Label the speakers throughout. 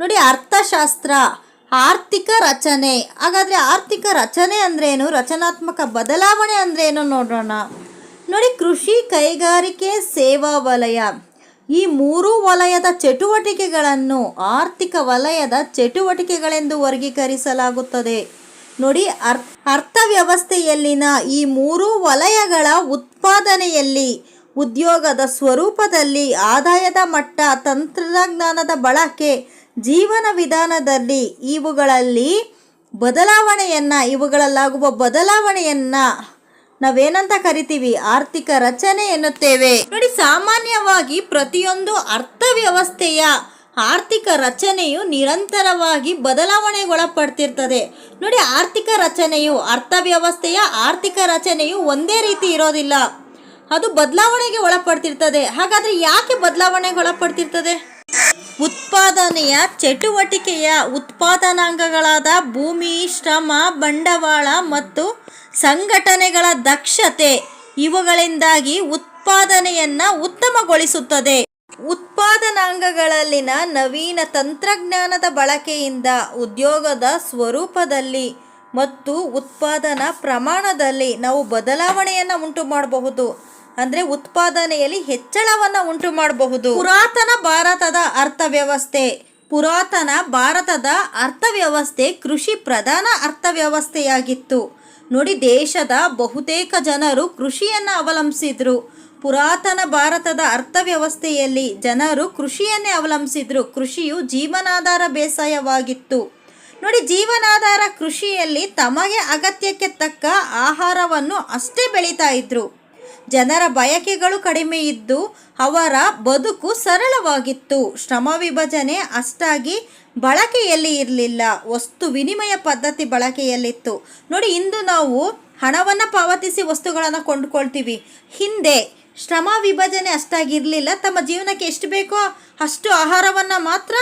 Speaker 1: ನೋಡಿ, ಅರ್ಥಶಾಸ್ತ್ರ, ಆರ್ಥಿಕ ರಚನೆ. ಹಾಗಾದರೆ ಆರ್ಥಿಕ ರಚನೆ ಅಂದ್ರೇನು? ರಚನಾತ್ಮಕ ಬದಲಾವಣೆ ಅಂದ್ರೇನು ನೋಡೋಣ. ನೋಡಿ, ಕೃಷಿ ಕೈಗಾರಿಕೆ ಸೇವಾ ವಲಯ. ಈ ಮೂರು ವಲಯದ ಚಟುವಟಿಕೆಗಳನ್ನು ಆರ್ಥಿಕ ವಲಯದ ಚಟುವಟಿಕೆಗಳೆಂದು ವರ್ಗೀಕರಿಸಲಾಗುತ್ತದೆ. ನೋಡಿ ಅರ್ ಅರ್ಥವ್ಯವಸ್ಥೆಯಲ್ಲಿನ ಈ ಮೂರು ವಲಯಗಳ ಉತ್ಪಾದನೆಯಲ್ಲಿ, ಉದ್ಯೋಗದ ಸ್ವರೂಪದಲ್ಲಿ, ಆದಾಯದ ಮಟ್ಟ, ತಂತ್ರಜ್ಞಾನದ ಬಳಕೆ ಜೀವನ ವಿಧಾನದಲ್ಲಿ ಇವುಗಳಲ್ಲಿ ಬದಲಾವಣೆಯನ್ನು, ಇವುಗಳಲ್ಲಾಗುವ ಬದಲಾವಣೆಯನ್ನು ನಾವೇನಂತ ಕರಿತೀವಿ? ಆರ್ಥಿಕ ರಚನೆ ಎನ್ನುತ್ತೇವೆ. ನೋಡಿ, ಸಾಮಾನ್ಯವಾಗಿ ಪ್ರತಿಯೊಂದು ಅರ್ಥವ್ಯವಸ್ಥೆಯ ಆರ್ಥಿಕ ರಚನೆಯು ನಿರಂತರವಾಗಿ ಬದಲಾವಣೆಗೊಳಪಡ್ತಿರ್ತದೆ. ನೋಡಿ, ಆರ್ಥಿಕ ರಚನೆಯು, ಅರ್ಥವ್ಯವಸ್ಥೆಯ ಆರ್ಥಿಕ ರಚನೆಯು ಒಂದೇ ರೀತಿ ಇರೋದಿಲ್ಲ. ಅದು ಬದಲಾವಣೆಗೆ ಒಳಪಡ್ತಿರ್ತದೆ. ಹಾಗಾದ್ರೆ ಯಾಕೆ ಬದಲಾವಣೆಗೆ ಒಳಪಡ್ತಿರ್ತದೆ ಉತ್ಪಾದನೆಯ ಚಟುವಟಿಕೆಯ ಉತ್ಪಾದನಾಂಗಗಳಾದ ಭೂಮಿ, ಶ್ರಮ, ಬಂಡವಾಳ ಮತ್ತು ಸಂಘಟನೆಗಳ ದಕ್ಷತೆ ಇವುಗಳಿಂದಾಗಿ ಉತ್ಪಾದನೆಯನ್ನು ಉತ್ತಮಗೊಳಿಸುತ್ತದೆ. ಉತ್ಪಾದನಾಂಗಗಳಲ್ಲಿನ ನವೀನ ತಂತ್ರಜ್ಞಾನದ ಬಳಕೆಯಿಂದ ಉದ್ಯೋಗದ ಸ್ವರೂಪದಲ್ಲಿ ಮತ್ತು ಉತ್ಪಾದನಾ ಪ್ರಮಾಣದಲ್ಲಿ ನಾವು ಬದಲಾವಣೆಯನ್ನು ಉಂಟು ಮಾಡಬಹುದು ಅಂದರೆ ಉತ್ಪಾದನೆಯಲ್ಲಿ ಹೆಚ್ಚಳವನ್ನು ಉಂಟು ಮಾಡಬಹುದು. ಪುರಾತನ ಭಾರತದ ಅರ್ಥವ್ಯವಸ್ಥೆ, ಪುರಾತನ ಭಾರತದ ಅರ್ಥವ್ಯವಸ್ಥೆ ಕೃಷಿ ಪ್ರಧಾನ ಅರ್ಥವ್ಯವಸ್ಥೆಯಾಗಿತ್ತು. ನೋಡಿ, ದೇಶದ ಬಹುತೇಕ ಜನರು ಕೃಷಿಯನ್ನು ಅವಲಂಬಿಸಿದ್ರು. ಪುರಾತನ ಭಾರತದ ಅರ್ಥವ್ಯವಸ್ಥೆಯಲ್ಲಿ ಜನರು ಕೃಷಿಯನ್ನೇ ಅವಲಂಬಿಸಿದ್ರು. ಕೃಷಿಯು ಜೀವನಾಧಾರ ಬೇಸಾಯವಾಗಿತ್ತು. ನೋಡಿ, ಜೀವನಾಧಾರ ಕೃಷಿಯಲ್ಲಿ ತಮಗೆ ಅಗತ್ಯಕ್ಕೆ ತಕ್ಕ ಆಹಾರವನ್ನು ಅಷ್ಟೇ ಬೆಳೀತಾ ಇದ್ರು. ಜನರ ಬಯಕೆಗಳು ಕಡಿಮೆ ಇದ್ದು ಅವರ ಬದುಕು ಸರಳವಾಗಿತ್ತು. ಶ್ರಮ ವಿಭಜನೆ ಅಷ್ಟಾಗಿ ಬಳಕೆಯಲ್ಲಿ ಇರಲಿಲ್ಲ. ವಸ್ತು ವಿನಿಮಯ ಪದ್ಧತಿ ಬಳಕೆಯಲ್ಲಿತ್ತು. ನೋಡಿ, ಇಂದು ನಾವು ಹಣವನ್ನು ಪಾವತಿಸಿ ವಸ್ತುಗಳನ್ನು ಕೊಂಡುಕೊಳ್ತೀವಿ. ಹಿಂದೆ ಶ್ರಮ ವಿಭಜನೆ ಅಷ್ಟಾಗಿರಲಿಲ್ಲ ತಮ್ಮ ಜೀವನಕ್ಕೆ ಎಷ್ಟು ಬೇಕೋ ಅಷ್ಟು ಆಹಾರವನ್ನು ಮಾತ್ರ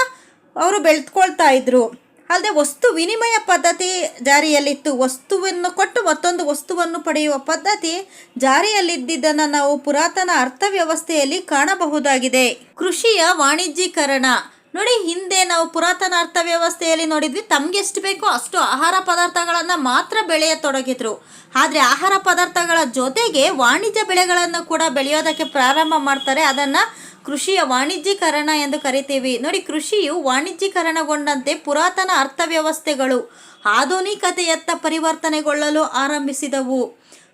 Speaker 1: ಅವರು ಬೆಳೆದುಕೊಳ್ತಾ ಇದ್ರು. ಅಲ್ಲದೆ ವಸ್ತು ವಿನಿಮಯ ಪದ್ಧತಿ ಜಾರಿಯಲ್ಲಿತ್ತು. ವಸ್ತುವನ್ನು ಕೊಟ್ಟು ಮತ್ತೊಂದು ವಸ್ತುವನ್ನು ಪಡೆಯುವ ಪದ್ಧತಿ ಜಾರಿಯಲ್ಲಿದ್ದುದನ್ನು ನಾವು ಪುರಾತನ ಅರ್ಥವ್ಯವಸ್ಥೆಯಲ್ಲಿ ಕಾಣಬಹುದಾಗಿದೆ. ಕೃಷಿಯ ವಾಣಿಜ್ಯೀಕರಣ. ನೋಡಿ, ಹಿಂದೆ ನಾವು ಪುರಾತನ ಅರ್ಥವ್ಯವಸ್ಥೆಯಲ್ಲಿ ನೋಡಿದ್ವಿ, ತಮ್ಗೆ ಎಷ್ಟು ಬೇಕೋ ಅಷ್ಟು ಆಹಾರ ಪದಾರ್ಥಗಳನ್ನು ಮಾತ್ರ ಬೆಳೆಯತೊಡಗಿದ್ರು. ಆದರೆ ಆಹಾರ ಪದಾರ್ಥಗಳ ಜೊತೆಗೆ ವಾಣಿಜ್ಯ ಬೆಳೆಗಳನ್ನು ಕೂಡ ಬೆಳೆಯೋದಕ್ಕೆ ಪ್ರಾರಂಭ ಮಾಡ್ತಾರೆ. ಅದನ್ನು ಕೃಷಿಯ ವಾಣಿಜ್ಯೀಕರಣ ಎಂದು ಕರಿತೀವಿ. ನೋಡಿ, ಕೃಷಿಯು ವಾಣಿಜ್ಯೀಕರಣಗೊಂಡಂತೆ ಪುರಾತನ ಅರ್ಥವ್ಯವಸ್ಥೆಗಳು ಆಧುನಿಕತೆಯತ್ತ ಪರಿವರ್ತನೆಗೊಳ್ಳಲು ಆರಂಭಿಸಿದವು.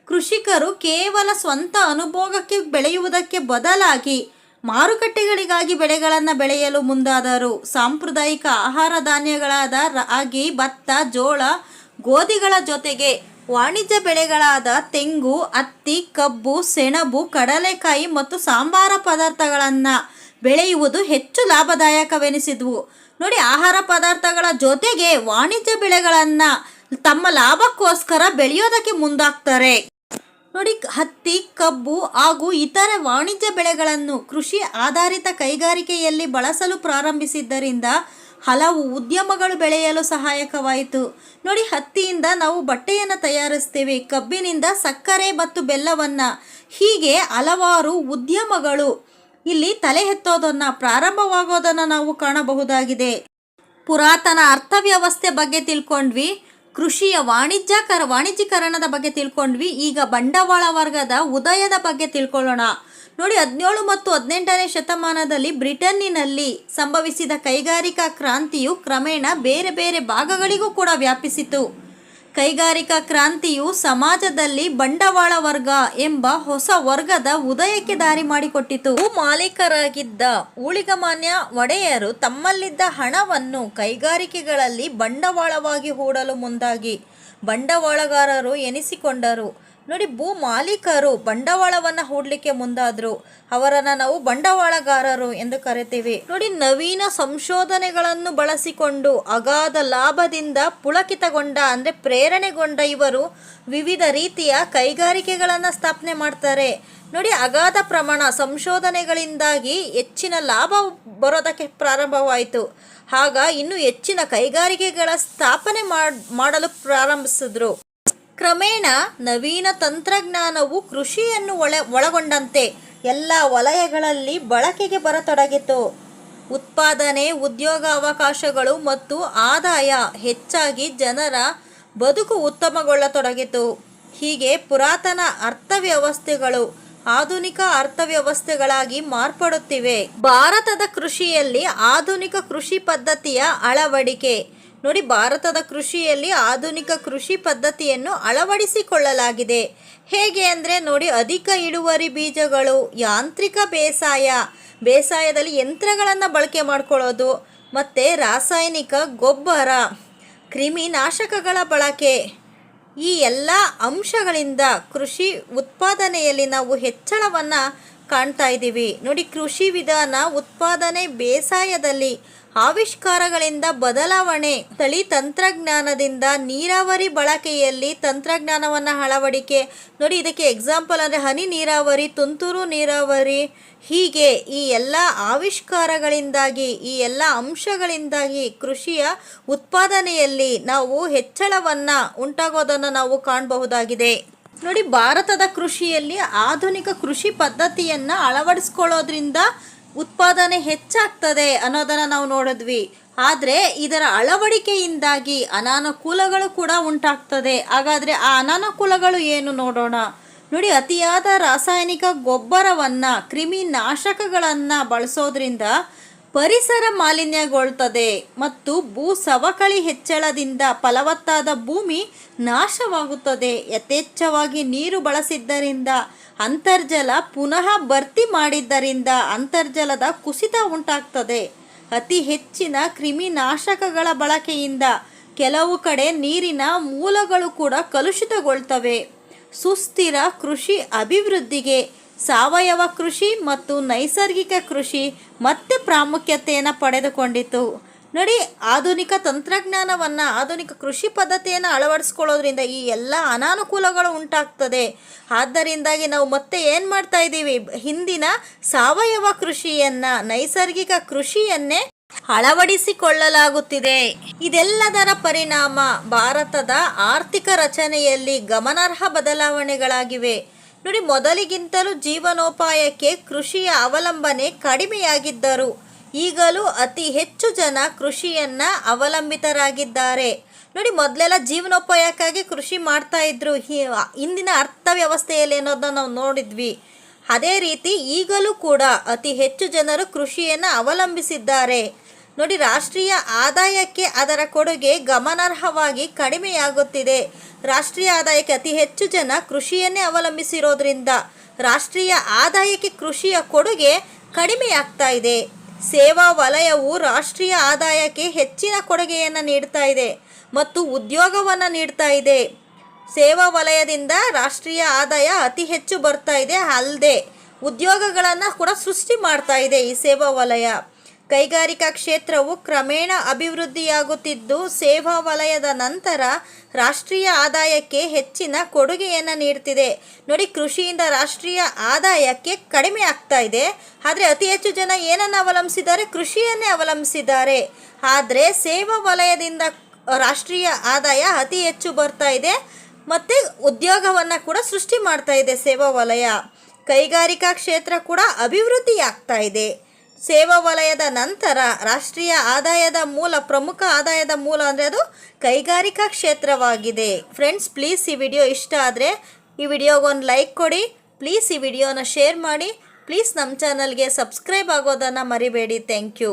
Speaker 1: ಕೃಷಿಕರು ಕೇವಲ ಸ್ವಂತ ಅನುಭೋಗಕ್ಕೆ ಬೆಳೆಯುವುದಕ್ಕೆ ಬದಲಾಗಿ ಮಾರುಕಟ್ಟೆಗಳಿಗಾಗಿ ಬೆಳೆಗಳನ್ನು ಬೆಳೆಯಲು ಮುಂದಾದರು. ಸಾಂಪ್ರದಾಯಿಕ ಆಹಾರ ಧಾನ್ಯಗಳಾದ ರಾಗಿ, ಭತ್ತ, ಜೋಳ, ಗೋಧಿಗಳ ಜೊತೆಗೆ ವಾಣಿಜ್ಯ ಬೆಳೆಗಳಾದ ತೆಂಗು, ಹತ್ತಿ, ಕಬ್ಬು, ಸೆಣಬು, ಕಡಲೆಕಾಯಿ ಮತ್ತು ಸಾಂಬಾರ ಪದಾರ್ಥಗಳನ್ನು ಬೆಳೆಯುವುದು ಹೆಚ್ಚು ಲಾಭದಾಯಕವೆನಿಸಿದ್ವು. ನೋಡಿ, ಆಹಾರ ಪದಾರ್ಥಗಳ ಜೊತೆಗೆ ವಾಣಿಜ್ಯ ಬೆಳೆಗಳನ್ನು ತಮ್ಮ ಲಾಭಕ್ಕೋಸ್ಕರ ಬೆಳೆಯೋದಕ್ಕೆ ಮುಂದಾಗ್ತಾರೆ. ನೋಡಿ, ಹತ್ತಿ, ಕಬ್ಬು ಹಾಗೂ ಇತರೆ ವಾಣಿಜ್ಯ ಬೆಳೆಗಳನ್ನು ಕೃಷಿ ಆಧಾರಿತ ಕೈಗಾರಿಕೆಯಲ್ಲಿ ಬಳಸಲು ಪ್ರಾರಂಭಿಸಿದ್ದರಿಂದ ಹಲವು ಉದ್ಯಮಗಳು ಬೆಳೆಯಲು ಸಹಾಯಕವಾಯಿತು. ನೋಡಿ, ಹತ್ತಿಯಿಂದ ನಾವು ಬಟ್ಟೆಯನ್ನು ತಯಾರಿಸ್ತೇವೆ, ಕಬ್ಬಿನಿಂದ ಸಕ್ಕರೆ ಮತ್ತು ಬೆಲ್ಲವನ್ನು. ಹೀಗೆ ಹಲವಾರು ಉದ್ಯಮಗಳು ಇಲ್ಲಿ ತಲೆ ಎತ್ತೋದನ್ನು, ಪ್ರಾರಂಭವಾಗೋದನ್ನು ನಾವು ಕಾಣಬಹುದಾಗಿದೆ. ಪುರಾತನ ಅರ್ಥವ್ಯವಸ್ಥೆ ಬಗ್ಗೆ ತಿಳ್ಕೊಂಡ್ವಿ, ಕೃಷಿಯ ವಾಣಿಜ್ಯಕರ ವಾಣಿಜ್ಯೀಕರಣದ ಬಗ್ಗೆ ತಿಳ್ಕೊಂಡ್ವಿ, ಈಗ ಬಂಡವಾಳ ವರ್ಗದ ಉದಯದ ಬಗ್ಗೆ ತಿಳ್ಕೊಳ್ಳೋಣ. ನೋಡಿ, ಹದಿನೇಳು ಮತ್ತು ಹದಿನೆಂಟನೇ ಶತಮಾನದಲ್ಲಿ ಬ್ರಿಟನ್ನಿನಲ್ಲಿ ಸಂಭವಿಸಿದ ಕೈಗಾರಿಕಾ ಕ್ರಾಂತಿಯು ಕ್ರಮೇಣ ಬೇರೆ ಬೇರೆ ಭಾಗಗಳಿಗೂ ಕೂಡ ವ್ಯಾಪಿಸಿತು. ಕೈಗಾರಿಕಾ ಕ್ರಾಂತಿಯು ಸಮಾಜದಲ್ಲಿ ಬಂಡವಾಳ ವರ್ಗ ಎಂಬ ಹೊಸ ವರ್ಗದ ಉದಯಕ್ಕೆ ದಾರಿ ಮಾಡಿಕೊಟ್ಟಿತು. ಮಾಲೀಕರಾಗಿದ್ದ ಊಳಿಗಮಾನ್ಯ ಒಡೆಯರು ತಮ್ಮಲ್ಲಿದ್ದ ಹಣವನ್ನು ಕೈಗಾರಿಕೆಗಳಲ್ಲಿ ಬಂಡವಾಳವಾಗಿ ಹೂಡಲು ಮುಂದಾಗಿ ಬಂಡವಾಳಗಾರರು ಎನಿಸಿಕೊಂಡರು. ನೋಡಿ, ಭೂ ಮಾಲೀಕರು ಬಂಡವಾಳವನ್ನು ಹೂಡಲಿಕ್ಕೆ ಮುಂದಾದರು. ಅವರನ್ನು ನಾವು ಬಂಡವಾಳಗಾರರು ಎಂದು ಕರಿತೀವಿ. ನೋಡಿ, ನವೀನ ಸಂಶೋಧನೆಗಳನ್ನು ಬಳಸಿಕೊಂಡು ಅಗಾಧ ಲಾಭದಿಂದ ಪುಳಕಿತಗೊಂಡ, ಅಂದರೆ ಪ್ರೇರಣೆಗೊಂಡ ಇವರು ವಿವಿಧ ರೀತಿಯ ಕೈಗಾರಿಕೆಗಳನ್ನು ಸ್ಥಾಪನೆ ಮಾಡ್ತಾರೆ. ನೋಡಿ, ಅಗಾಧ ಪ್ರಮಾಣ ಸಂಶೋಧನೆಗಳಿಂದಾಗಿ ಹೆಚ್ಚಿನ ಲಾಭ ಬರೋದಕ್ಕೆ ಪ್ರಾರಂಭವಾಯಿತು. ಆಗ ಇನ್ನು ಹೆಚ್ಚಿನ ಕೈಗಾರಿಕೆಗಳ ಸ್ಥಾಪನೆ ಮಾಡ್, ಮಾಡಲು ಪ್ರಾರಂಭಿಸಿದ್ರು. ಕ್ರಮೇಣ ನವೀನ ತಂತ್ರಜ್ಞಾನವು ಕೃಷಿಯನ್ನು ಒಳ, ಒಳಗೊಂಡಂತೆ ಎಲ್ಲ ವಲಯಗಳಲ್ಲಿ ಬಳಕೆಗೆ ಬರತೊಡಗಿತು. ಉತ್ಪಾದನೆ, ಉದ್ಯೋಗ ಅವಕಾಶಗಳು ಮತ್ತು ಆದಾಯ ಹೆಚ್ಚಾಗಿ ಜನರ ಬದುಕು ಉತ್ತಮಗೊಳ್ಳತೊಡಗಿತು. ಹೀಗೆ ಪುರಾತನ ಅರ್ಥವ್ಯವಸ್ಥೆಗಳು ಆಧುನಿಕ ಅರ್ಥವ್ಯವಸ್ಥೆಗಳಾಗಿ ಮಾರ್ಪಡುತ್ತಿವೆ. ಭಾರತದ ಕೃಷಿಯಲ್ಲಿ ಆಧುನಿಕ ಕೃಷಿ ಪದ್ಧತಿಯ ಅಳವಡಿಕೆ ನೋಡಿ, ಭಾರತದ ಕೃಷಿಯಲ್ಲಿ ಆಧುನಿಕ ಕೃಷಿ ಪದ್ಧತಿಯನ್ನು ಅಳವಡಿಸಿಕೊಳ್ಳಲಾಗಿದೆ. ಹೇಗೆ ಅಂದರೆ, ನೋಡಿ, ಅಧಿಕ ಇಳುವರಿ ಬೀಜಗಳು, ಯಾಂತ್ರಿಕ ಬೇಸಾಯ, ಬೇಸಾಯದಲ್ಲಿ ಯಂತ್ರಗಳನ್ನು ಬಳಕೆ ಮಾಡಿಕೊಳ್ಳೋದು, ಮತ್ತು ರಾಸಾಯನಿಕ ಗೊಬ್ಬರ, ಕ್ರಿಮಿನಾಶಕಗಳ ಬಳಕೆ. ಈ ಎಲ್ಲ ಅಂಶಗಳಿಂದ ಕೃಷಿ ಉತ್ಪಾದನೆಯಲ್ಲಿ ನಾವು ಹೆಚ್ಚಳವನ್ನು ಕಾಣ್ತಾ ಇದ್ದೀವಿ. ನೋಡಿ, ಕೃಷಿ ವಿಧಾನ ಉತ್ಪಾದನೆ ಬೇಸಾಯದಲ್ಲಿ ಆವಿಷ್ಕಾರಗಳಿಂದ ಬದಲಾವಣೆ. ತಳಿ ತಂತ್ರಜ್ಞಾನದಿಂದ ನೀರಾವರಿ ಬಳಕೆಯಲ್ಲಿ ತಂತ್ರಜ್ಞಾನವನ್ನು ಅಳವಡಿಕೆ. ನೋಡಿ, ಇದಕ್ಕೆ ಎಕ್ಸಾಂಪಲ್ ಅಂದರೆ ಹನಿ ನೀರಾವರಿ, ತುಂತುರು ನೀರಾವರಿ. ಹೀಗೆ ಈ ಎಲ್ಲ ಆವಿಷ್ಕಾರಗಳಿಂದಾಗಿ, ಈ ಎಲ್ಲ ಅಂಶಗಳಿಂದಾಗಿ ಕೃಷಿಯ ಉತ್ಪಾದನೆಯಲ್ಲಿ ನಾವು ಹೆಚ್ಚಳವನ್ನು ಉಂಟಾಗೋದನ್ನು ನಾವು ಕಾಣಬಹುದಾಗಿದೆ. ನೋಡಿ, ಭಾರತದ ಕೃಷಿಯಲ್ಲಿ ಆಧುನಿಕ ಕೃಷಿ ಪದ್ಧತಿಯನ್ನು ಅಳವಡಿಸ್ಕೊಳ್ಳೋದ್ರಿಂದ ಉತ್ಪಾದನೆ ಹೆಚ್ಚಾಗ್ತದೆ ಅನ್ನೋದನ್ನು ನಾವು ನೋಡಿದ್ವಿ. ಆದರೆ, ಇದರ ಅಳವಡಿಕೆಯಿಂದಾಗಿ ಅನಾನುಕೂಲಗಳು ಕೂಡ ಉಂಟಾಗ್ತದೆ. ಹಾಗಾದರೆ ಆ ಅನಾನುಕೂಲಗಳು ಏನು ನೋಡೋಣ? ನೋಡಿ, ಅತಿಯಾದ ರಾಸಾಯನಿಕ ಗೊಬ್ಬರವನ್ನು, ಕ್ರಿಮಿನಾಶಕಗಳನ್ನು ಬಳಸೋದ್ರಿಂದ ಪರಿಸರ ಮಾಲಿನ್ಯಗೊಳ್ತದೆ ಮತ್ತು ಭೂ ಸವಕಳಿ ಹೆಚ್ಚಳದಿಂದ ಫಲವತ್ತಾದ ಭೂಮಿ ನಾಶವಾಗುತ್ತದೆ. ಯಥೇಚ್ಛವಾಗಿ ನೀರು ಬಳಸಿದ್ದರಿಂದ, ಅಂತರ್ಜಲ ಪುನಃ ಭರ್ತಿ ಮಾಡಿದ್ದರಿಂದ ಅಂತರ್ಜಲದ ಕುಸಿತ ಉಂಟಾಗ್ತದೆ. ಅತಿ ಹೆಚ್ಚಿನ ಕ್ರಿಮಿನಾಶಕಗಳ ಬಳಕೆಯಿಂದ ಕೆಲವು ಕಡೆ ನೀರಿನ ಮೂಲಗಳು ಕೂಡ ಕಲುಷಿತಗೊಳ್ತವೆ. ಸುಸ್ಥಿರ ಕೃಷಿ ಅಭಿವೃದ್ಧಿಗೆ ಸಾವಯವ ಕೃಷಿ ಮತ್ತು ನೈಸರ್ಗಿಕ ಕೃಷಿ ಮತ್ತೆ ಪ್ರಾಮುಖ್ಯತೆಯನ್ನು ಪಡೆದುಕೊಂಡಿತು ನೋಡಿ, ಆಧುನಿಕ ತಂತ್ರಜ್ಞಾನವನ್ನು, ಆಧುನಿಕ ಕೃಷಿ ಪದ್ಧತಿಯನ್ನು ಅಳವಡಿಸ್ಕೊಳ್ಳೋದ್ರಿಂದ ಈ ಎಲ್ಲ ಅನಾನುಕೂಲಗಳು ಉಂಟಾಗ್ತದೆ. ಆದ್ದರಿಂದಾಗಿ ನಾವು ಮತ್ತೆ ಏನು ಮಾಡ್ತಾ ಇದ್ದೀವಿ? ಹಿಂದಿನ ಸಾವಯವ ಕೃಷಿಯನ್ನು, ನೈಸರ್ಗಿಕ ಕೃಷಿಯನ್ನೇ ಅಳವಡಿಸಿಕೊಳ್ಳಲಾಗುತ್ತಿದೆ. ಇದೆಲ್ಲದರ ಪರಿಣಾಮ ಭಾರತದ ಆರ್ಥಿಕ ರಚನೆಯಲ್ಲಿ ಗಮನಾರ್ಹ ಬದಲಾವಣೆಗಳಾಗಿವೆ. ನೋಡಿ, ಮೊದಲಿಗಿಂತಲೂ ಜೀವನೋಪಾಯಕ್ಕೆ ಕೃಷಿಯ ಅವಲಂಬನೆ ಕಡಿಮೆಯಾಗಿದ್ದರು. ಈಗಲೂ ಅತಿ ಹೆಚ್ಚು ಜನ ಕೃಷಿಯನ್ನ ಅವಲಂಬಿತರಾಗಿದ್ದಾರೆ. ನೋಡಿ, ಮೊದಲೆಲ್ಲ ಜೀವನೋಪಾಯಕ್ಕಾಗಿ ಕೃಷಿ ಮಾಡ್ತಾ ಇದ್ರು. ಇಂದಿನ ಅರ್ಥವ್ಯವಸ್ಥೆಯಲ್ಲಿ ಅನ್ನೋದನ್ನ ನಾವು ನೋಡಿದ್ವಿ. ಅದೇ ರೀತಿ ಈಗಲೂ ಕೂಡ ಅತಿ ಹೆಚ್ಚು ಜನರು ಕೃಷಿಯನ್ನು ಅವಲಂಬಿಸಿದ್ದಾರೆ. ನೋಡಿ, ರಾಷ್ಟ್ರೀಯ ಆದಾಯಕ್ಕೆ ಅದರ ಕೊಡುಗೆ ಗಮನಾರ್ಹವಾಗಿ ಕಡಿಮೆಯಾಗುತ್ತಿದೆ. ರಾಷ್ಟ್ರೀಯ ಆದಾಯಕ್ಕೆ ಅತಿ ಹೆಚ್ಚು ಜನ ಕೃಷಿಯನ್ನೇ ಅವಲಂಬಿಸಿರೋದ್ರಿಂದ ರಾಷ್ಟ್ರೀಯ ಆದಾಯಕ್ಕೆ ಕೃಷಿಯ ಕೊಡುಗೆ ಕಡಿಮೆಯಾಗ್ತಾ ಇದೆ. ಸೇವಾ ವಲಯವು ರಾಷ್ಟ್ರೀಯ ಆದಾಯಕ್ಕೆ ಹೆಚ್ಚಿನ ಕೊಡುಗೆಯನ್ನು ನೀಡ್ತಾ ಇದೆ ಮತ್ತು ಉದ್ಯೋಗವನ್ನು ನೀಡ್ತಾ ಇದೆ. ಸೇವಾ ವಲಯದಿಂದ ರಾಷ್ಟ್ರೀಯ ಆದಾಯ ಅತಿ ಹೆಚ್ಚು ಬರ್ತಾ ಇದೆ ಅಲ್ಲದೆ ಉದ್ಯೋಗಗಳನ್ನು ಕೂಡ ಸೃಷ್ಟಿ ಮಾಡ್ತಾ ಇದೆ ಈ ಸೇವಾ ವಲಯ. ಕೈಗಾರಿಕಾ ಕ್ಷೇತ್ರವು ಕ್ರಮೇಣ ಅಭಿವೃದ್ಧಿಯಾಗುತ್ತಿದ್ದು, ಸೇವಾ ವಲಯದ ನಂತರ ರಾಷ್ಟ್ರೀಯ ಆದಾಯಕ್ಕೆ ಹೆಚ್ಚಿನ ಕೊಡುಗೆಯನ್ನು ನೀಡ್ತಿದೆ. ನೋಡಿ, ಕೃಷಿಯಿಂದ ರಾಷ್ಟ್ರೀಯ ಆದಾಯಕ್ಕೆ ಕಡಿಮೆ ಆಗ್ತಾ ಇದೆ. ಆದರೆ ಅತಿ ಹೆಚ್ಚು ಜನ ಏನನ್ನು ಅವಲಂಬಿಸಿದ್ದಾರೆ? ಕೃಷಿಯನ್ನೇ ಅವಲಂಬಿಸಿದ್ದಾರೆ. ಆದರೆ ಸೇವಾ ವಲಯದಿಂದ ರಾಷ್ಟ್ರೀಯ ಆದಾಯ ಅತಿ ಹೆಚ್ಚು ಬರ್ತಾ ಇದೆ. ಮತ್ತು ಉದ್ಯೋಗವನ್ನು ಕೂಡ ಸೃಷ್ಟಿ ಮಾಡ್ತಾ ಇದೆ ಸೇವಾ ವಲಯ. ಕೈಗಾರಿಕಾ ಕ್ಷೇತ್ರ ಕೂಡ ಅಭಿವೃದ್ಧಿ ಆಗ್ತಾ ಇದೆ. ಸೇವಾ ವಲಯದ ನಂತರ ರಾಷ್ಟ್ರೀಯ ಆದಾಯದ ಮೂಲ, ಪ್ರಮುಖ ಆದಾಯದ ಮೂಲ ಅಂದರೆ ಅದು ಕೈಗಾರಿಕಾ ಕ್ಷೇತ್ರವಾಗಿದೆ. ಫ್ರೆಂಡ್ಸ್ ಪ್ಲೀಸ್ ಈ ವಿಡಿಯೋ ಇಷ್ಟ ಆದರೆ ಈ ವಿಡಿಯೋಗೊಂದು ಲೈಕ್ ಕೊಡಿ. ಪ್ಲೀಸ್ ಈ ವಿಡಿಯೋನ ಶೇರ್ ಮಾಡಿ. ಪ್ಲೀಸ್ ನಮ್ಮ ಚಾನಲ್ಗೆ ಸಬ್ಸ್ಕ್ರೈಬ್ ಆಗೋದನ್ನು ಮರಿಬೇಡಿ. Thank you